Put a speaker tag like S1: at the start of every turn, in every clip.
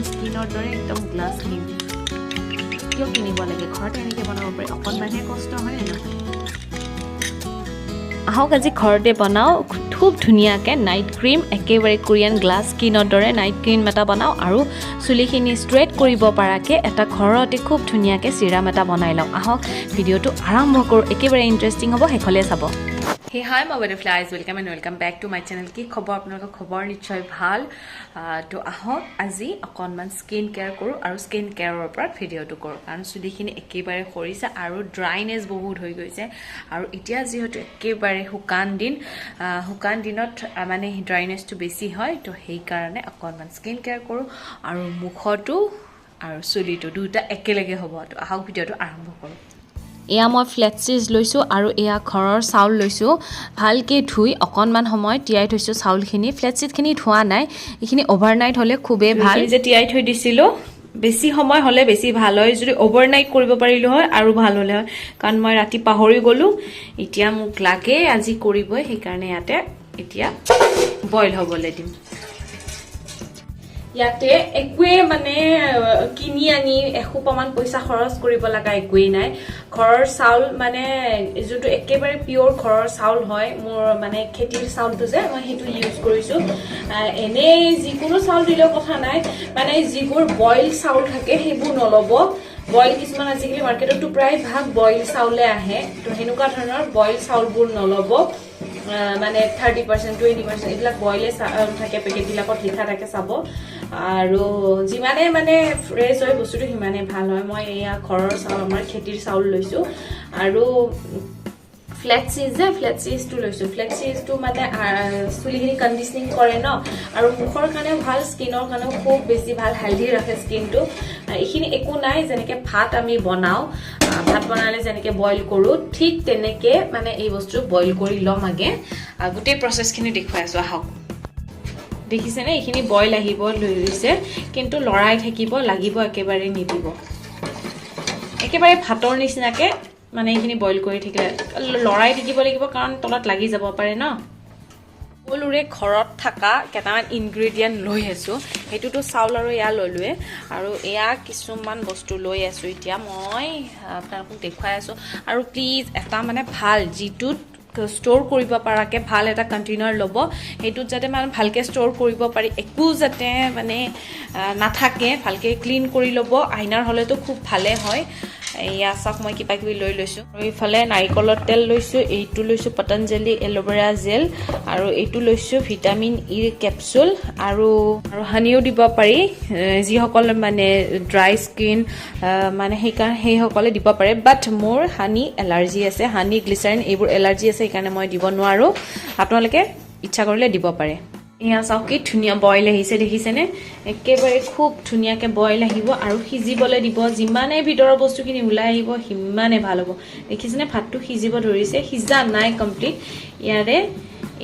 S1: Korean স্কিনৰ দৰে একদম গ্লাছ ক্ৰীম কিয় কিনিব লাগে? ঘৰতে এনেকৈ বনাব পাৰি। অকণমানহে কষ্ট হয় নহয়? আহক আজি ঘৰতে বনাওঁ। খুব ধুনীয়াকৈ নাইট ক্ৰীম একেবাৰে কোৰিয়ান গ্লাছ স্কিনৰ দৰে নাইট ক্ৰীম এটা বনাওঁ আৰু চুলিখিনি ষ্ট্ৰেইট কৰিব পৰাকৈ এটা ঘৰতে খুব ধুনীয়াকৈ চিৰাম এটা বনাই লওঁ। আহক ভিডিঅ'টো আৰম্ভ কৰোঁ। একেবাৰে ইণ্টাৰেষ্টিং হ'ব শেষলৈ চাব। হে হাই মই butterflies welcome and welcome back to my channel কি খবৰ আপোনালোকৰ খবৰ নিশ্চয় ভাল তো আহক আজি অকণমান স্কিন কেয়াৰ কৰোঁ আৰু স্কিন কেয়াৰৰ ওপৰত ভিডিঅ'টো কৰোঁ কাৰণ চুলিখিনি একেবাৰে সৰিছে আৰু ড্ৰাইনেছ বহুত হৈ গৈছে আৰু এতিয়া যিহেতু একেবাৰে শুকান দিন শুকান দিনত মানে ড্ৰাইনেছটো বেছি হয় তো সেইকাৰণে অকণমান স্কিন কেয়াৰ কৰোঁ আৰু মুখতো আৰু চুলিটো দুটা একেলগে হ'ব তো আহক ভিডিঅ'টো আৰম্ভ কৰোঁ এয়া মই ফ্লেট চিজ লৈছোঁ আৰু এয়া ঘৰৰ চাউল লৈছোঁ। ভালকৈ ধুই অকণমান সময় তিয়াই থৈছোঁ চাউলখিনি। ফ্লেট চিটখিনি ধোৱা নাই। এইখিনি অভাৰনাইট হ'লে খুবেই ভাল। যে তিয়াই থৈ দিছিলোঁ বেছি সময় হ'লে বেছি ভাল হয়। যদি অভাৰনাইট কৰিব পাৰিলোঁ হয় আৰু ভাল হ'লে হয়। কাৰণ মই ৰাতি পাহৰি গ'লোঁ। এতিয়া মোক লাগে আজি কৰিবই। সেইকাৰণে ইয়াতে এতিয়া বইল হ'বলৈ দিম। ইয়াতে একোৱে মানে কিনি আনি এসোপামান পইচা খৰচ কৰিব লগা একোৱেই নাই। ঘৰৰ চাউল মানে যোনটো একেবাৰে পিয়'ৰ ঘৰৰ চাউল হয় মোৰ মানে খেতিৰ চাউলটো যে মই সেইটো ইউজ কৰিছোঁ। এনেই যিকোনো চাউল দিলেও কথা নাই। মানে যিবোৰ বইল চাউল থাকে সেইবোৰ নল'ব। বইল কিছুমান আজিকালি মাৰ্কেটতো প্ৰায় ভাগ বইল চাউলে আহে। তো সেনেকুৱা ধৰণৰ বইল চাউলবোৰ নল'ব। মানে থাৰ্টি পাৰ্চেণ্ট টুৱেণ্টি পাৰ্চেণ্ট এইবিলাক বইলে থাকে পেকেটবিলাকত লিখা থাকে চাব। আৰু যিমানে মানে ফ্ৰেছ হয় বস্তুটো সিমানে ভাল হয়। মই এয়া ঘৰৰ চাউল আমাৰ খেতিৰ চাউল লৈছোঁ। আৰু ফ্লেট চিজ যে ফ্লেট চিজটো লৈছোঁ। ফ্লেট চিজটো মানে চুলিখিনি কণ্ডিচনিং কৰে ন? আৰু মুখৰ কাৰণেও ভাল স্কিনৰ কাৰণেও খুব বেছি ভাল হেল্ডি ৰাখে স্কিনটো এইখিনি একো নাই যেনেকৈ ভাত আমি বনাওঁ। ভাত বনালে যেনেকৈ বইল কৰোঁ ঠিক তেনেকৈ মানে এই বস্তু বইল কৰি ল'ম আগে। গোটেই প্ৰচেছখিনি দেখুৱাই আছোঁ আহক দেখিছেনে এইখিনি বইল আহিব লৈছে। কিন্তু লৰাই থাকিব, লাগিব, একেবাৰে নিদিব। একেবাৰে ভাতৰ নিচিনাকে মানে এইখিনি বইল কৰি থাকিলে। লৰাই থাকিব লাগিব কাৰণ তলত লাগি যাব পাৰে ন। সকলোৰে ঘৰত থকা কেইটামান ইনগ্ৰেডিয়েণ্ট লৈ আছোঁ। সেইটোতো চাউল আৰু এয়া ল'লোৱে। আৰু এয়া কিছুমান বস্তু লৈ আছোঁ। এতিয়া মই আপোনালোকক দেখুৱাই আছোঁ। আৰু প্লিজ এটা মানে ভালো, যিটোত ষ্ট'ৰ কৰিব পৰাকৈ ভালো এটা কণ্টেইনাৰ ল'ব। সেইটোত যাতে মানে ভালকৈ ষ্ট'ৰ কৰিব পাৰি। একো যাতে মানে নাথাকে। ভালকৈ ক্লিন কৰি ল'ব। আইনাৰ হ'লেতো খুব ভালে হয়। এয়া চাওক মই কিবা কিবি লৈ লৈছোঁ। আৰু ইফালে নাৰিকলৰ তেল লৈছোঁ এইটো লৈছোঁ পতঞ্জলি এল'ভেৰা জেল আৰু এইটো লৈছোঁ ভিটামিন ইৰ কেপচুল আৰু আৰু হানিও দিব পাৰি যিসকল মানে ড্ৰাই স্কিন মানে সেইকাৰণে সেইসকলে দিব পাৰে বাট মোৰ হানি এলাৰ্জি আছে হানি গ্লিচাৰিন এইবোৰ এলাৰ্জি আছে সেইকাৰণে মই দিব নোৱাৰোঁ। আপোনালোকে ইচ্ছা কৰিলে দিব পাৰে। এয়া চাওক কি ধুনীয়া বইল আহিছে দেখিছেনে? একেবাৰে খুব ধুনীয়াকৈ বইল আহিব আৰু সিজিবলৈ দিব। যিমানে ভিতৰৰ বস্তুখিনি ওলাই আহিব সিমানে ভাল হ'ব। দেখিছেনে? ভাতটো সিজিব ধৰিছে সিজা নাই কমপ্লিট ইয়াৰে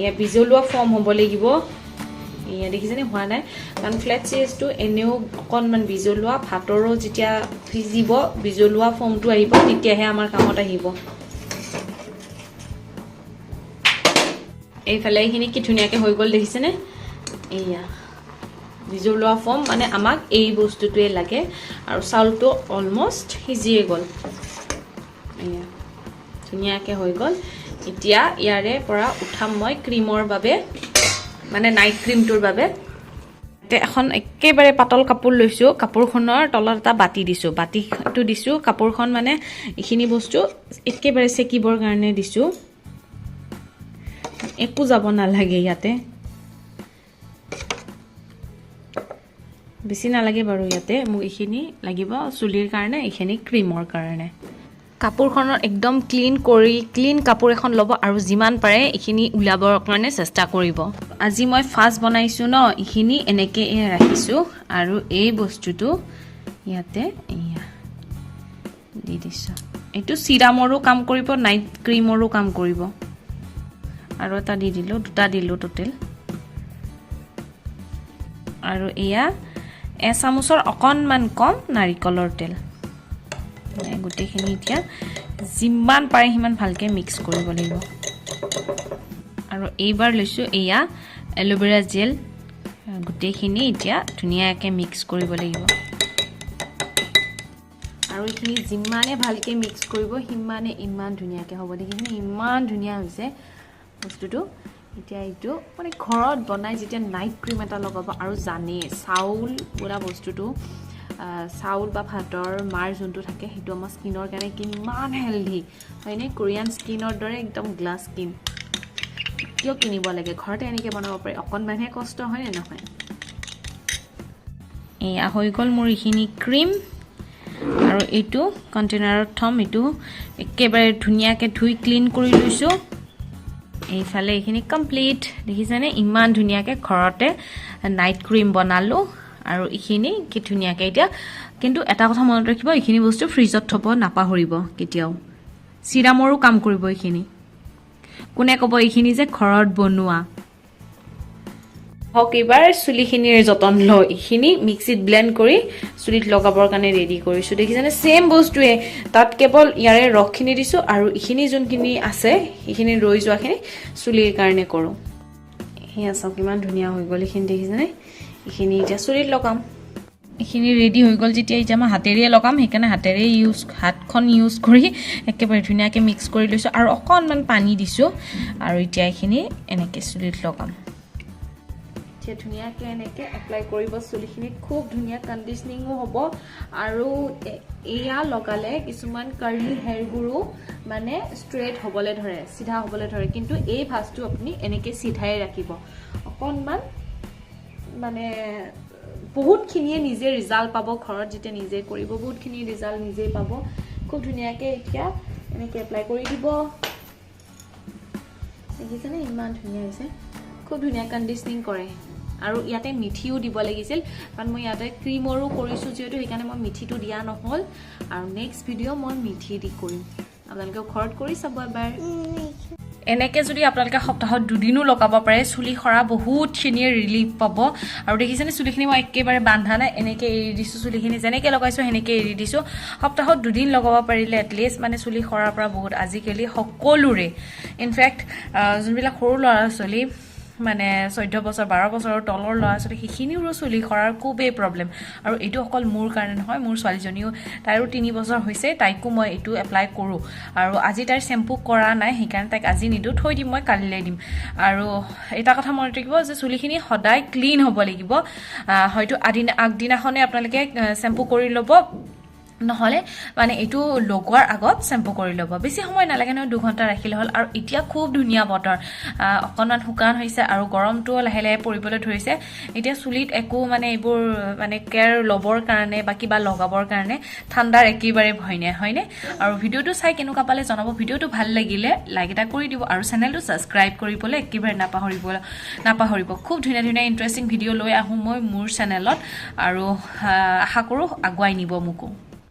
S1: এয়া বিজলুৱা ফৰ্ম হ'ব লাগিব। এয়া দেখিছেনে? হোৱা নাই। কাৰণ ফ্লেট চিজটো এনেও অকণমান বিজলুৱা। ভাতৰো যেতিয়া সিজিব বিজলুৱা ফৰ্মটো আহিব তেতিয়াহে আমাৰ কামত আহিব। এইফালে এইখিনি কি ধুনীয়াকৈ হৈ গ'ল দেখিছেনে? এইয়া। বিজলুৱা ফৰ্ম মানে আমাক এই বস্তুটোৱে লাগে। আৰু চাউলটো অলমষ্ট সিজিয়ে গ'ল। এয়া ধুনীয়াকৈ হৈ গ'ল। এতিয়া ইয়াৰে পৰা উঠাম মই ক্ৰীমৰ বাবে মানে নাইট ক্ৰীমটোৰ বাবে। এখন একেবাৰে পাতল কাপোৰ লৈছোঁ। কাপোৰখনৰ তলত এটা বাতি দিছোঁ। বাতিটো দিছোঁ। কাপোৰখন মানে এইখিনি বস্তু একেবাৰে চেকিবৰ কাৰণে দিছোঁ। একো যাব নালাগে ইয়াতে। বেছি নালাগে বাৰু ইয়াতে মোক এইখিনি লাগিব চুলিৰ কাৰণে এইখিনি ক্ৰীমৰ কাৰণে। কাপোৰখনৰ একদম ক্লিন কৰি ক্লিন কাপোৰ এখন ল'ব আৰু যিমান পাৰে এইখিনি ওলাবৰ কাৰণে চেষ্টা কৰিব। আজি মই ফাৰ্ষ্ট বনাইছোঁ ন এইখিনি এনেকৈ ৰাখিছোঁ আৰু এই বস্তুটো ইয়াতে এয়া দি দিছোঁ। এইটো চিৰামৰো কাম কৰিব নাইট ক্ৰীমৰো কাম কৰিব। আৰু এটা দি দিলোঁ দুটা দিলোঁ টোটেল আৰু এয়া এচামুচৰ অকণমান কম নাৰিকলৰ তেল। গোটেইখিনি এতিয়া যিমান পাৰে সিমান ভালকৈ মিক্স কৰিব লাগিব। আৰু এইবাৰ লৈছোঁ এয়া এল'ভেৰা জেল। গোটেইখিনি এতিয়া ধুনীয়াকৈ মিক্স কৰিব লাগিব। আৰু এইখিনি যিমানে ভালকৈ মিক্স কৰিব সিমানে ইমান ধুনীয়াকৈ হ'ব। দেখিছেনে? ইমান ধুনীয়া হৈছে। বস্তুটো। এতিয়া এইটো মানে ঘৰত বনাই যেতিয়া নাইট ক্ৰীম এটা লগাব আৰু জানেই চাউল বোলা বস্তুটো চাউল বা ভাতৰ মাৰ যোনটো থাকে সেইটো আমাৰ স্কিনৰ কাৰণে কিমান হেল্ডি হয়নে? কোৰিয়ান স্কিনৰ দৰে একদম গ্লাছ স্কিন কিয় কিনিব লাগে? ঘৰতে এনেকৈ বনাব পাৰি। অকণমানহে কষ্ট হয়নে নহয়? এয়া হৈ গ'ল মোৰ এইখিনি ক্ৰীম আৰু এইটো কণ্টেইনাৰত থ'ম এইটো একেবাৰে ধুনীয়াকৈ ধুই ক্লিন কৰি লৈছোঁ। এইফালে এইখিনি কমপ্লিট দেখিছেনে? ইমান ধুনীয়াকৈ ঘৰতে নাইট ক্ৰীম বনালোঁ আৰু এইখিনি কি ধুনীয়াকৈ এতিয়া কিন্তু এটা কথা মনত ৰাখিব এইখিনি বস্তু ফ্ৰিজত থ'ব নাপাহৰিব কেতিয়াও। চিৰামৰো কাম কৰিব এইখিনি। কোনে ক'ব এইখিনি যে ঘৰত বনোৱা? হওক, এইবাৰ চুলিখিনিৰ যতন লওঁ, এইখিনি মিক্সিত ব্লেণ্ড কৰি চুলিত লগাবৰ কাৰণে ৰেডি কৰিছোঁ। দেখিছেনে? ছেইম বস্তুৱে তাত কেৱল ইয়াৰে ৰসখিনি দিছোঁ আৰু এইখিনি যোনখিনি আছে সেইখিনি ৰৈ যোৱাখিনি চুলিৰ কাৰণে কৰোঁ। সেয়া চাওক, কিমান ধুনীয়া হৈ গ'ল এইখিনি, দেখিছেনে? এইখিনি এতিয়া চুলিত লগাম। এইখিনি ৰেডি হৈ গ'ল যেতিয়া এতিয়া মই হাতেৰেই লগাম, সেইকাৰণে হাতেৰে ইউজ হাতখন ইউজ কৰি একেবাৰে ধুনীয়াকৈ মিক্স কৰি লৈছোঁ আৰু অকণমান পানী দিছোঁ। আৰু এতিয়া এইখিনি এনেকৈ চুলিত লগাম। এতিয়া ধুনীয়াকৈ এনেকৈ এপ্লাই কৰিব। চুলিখিনিত খুব ধুনীয়া কণ্ডিচনিঙো হ'ব। আৰু এয়া লগালে কিছুমান কাৰ্লি হেয়াৰবোৰো মানে ষ্ট্ৰেইট হ'বলৈ ধৰে চিধা হ'বলৈ ধৰে। কিন্তু এই ভাজটো আপুনি এনেকৈ চিধাই ৰাখিব। অকণমান মানে বহুতখিনিয়ে নিজে ৰিজাল্ট পাব। ঘৰত যেতিয়া নিজে কৰিব বহুতখিনি ৰিজাল্ট নিজেই পাব। খুব ধুনীয়াকৈ এতিয়া এনেকৈ এপ্লাই কৰি দিব। দেখিছেনে? ইমান ধুনীয়া হৈছে। খুব ধুনীয়া কণ্ডিচনিং কৰে। আৰু ইয়াতে মিঠিও দিব লাগিছিল। কাৰণ মই ইয়াতে ক্ৰীমৰো কৰিছোঁ যিহেতু সেইকাৰণে মই মিঠিটো দিয়া নহ'ল। আৰু নেক্সট ভিডিঅ' মই মিঠি দি কৰিম। আপোনালোকে ঘৰত কৰি চাব এবাৰ। এনেকৈ যদি আপোনালোকে সপ্তাহত দুদিনো লগাব পাৰে চুলি সৰা বহুতখিনিয়ে ৰিলিফ পাব। আৰু দেখিছেনে চুলিখিনি মই একেবাৰে বান্ধা নাই। এনেকৈ এৰি দিছোঁ চুলিখিনি যেনেকৈ লগাইছোঁ সেনেকৈ এৰি দিছোঁ। সপ্তাহত দুদিন লগাব পাৰিলে এটলিষ্ট মানে চুলি সৰাৰ পৰা বহুত আজিকালি সকলোৰে। ইনফেক্ট যোনবিলাক সৰু ল'ৰা ছোৱালী মানে চৈধ্য বছৰ বাৰ বছৰৰ তলৰ ল'ৰা ছোৱালী সেইখিনিৰো চুলি সৰাৰ খুবেই প্ৰব্লেম আৰু এইটো অকল মোৰ কাৰণে নহয় মোৰ ছোৱালীজনীও তাইৰো তিনি বছৰ হৈছে তাইকো মই এইটো এপ্লাই কৰোঁ। আৰু আজি তাইৰ চেম্পু কৰা নাই সেইকাৰণে তাইক আজি নিদিওঁ থৈ দিম মই কালিলৈ দিম। আৰু এটা কথা মনত ৰাখিব যে চুলিখিনি সদায় ক্লিন হ'ব লাগিব। হয়তো আদিনা আগদিনাখনে আপোনালোকে চেম্পু কৰি ল'ব। নহ'লে মানে এইটো লগোৱাৰ আগত চেম্পু কৰি ল'ব। বেছি সময় নালাগে নহয় দুঘণ্টা ৰাখিলে হ'ল। আৰু এতিয়া খুব ধুনীয়া বতৰ। অকণমান শুকান হৈছে আৰু গৰমটোও লাহে লাহে পৰিবলৈ ধৰিছে। এতিয়া চুলিত একো মানে এইবোৰ মানে কেয়াৰ ল'বৰ কাৰণে বা কিবা লগাবৰ কাৰণে ঠাণ্ডাৰ একেবাৰে ভয় নাই হয়নে? আৰু ভিডিঅ'টো চাই কেনেকুৱা পালে জনাব। ভিডিঅ'টো ভাল লাগিলে লাইক এটা কৰি দিব আৰু চেনেলটো ছাবস্ক্ৰাইব কৰিবলৈ একেবাৰে নাপাহৰিব নাপাহৰিব। খুব ধুনীয়া ধুনীয়া ইণ্টাৰেষ্টিং ভিডিঅ' লৈ আহোঁ মই মোৰ চেনেলত। আৰু আশা কৰোঁ আগুৱাই নিব মোকো।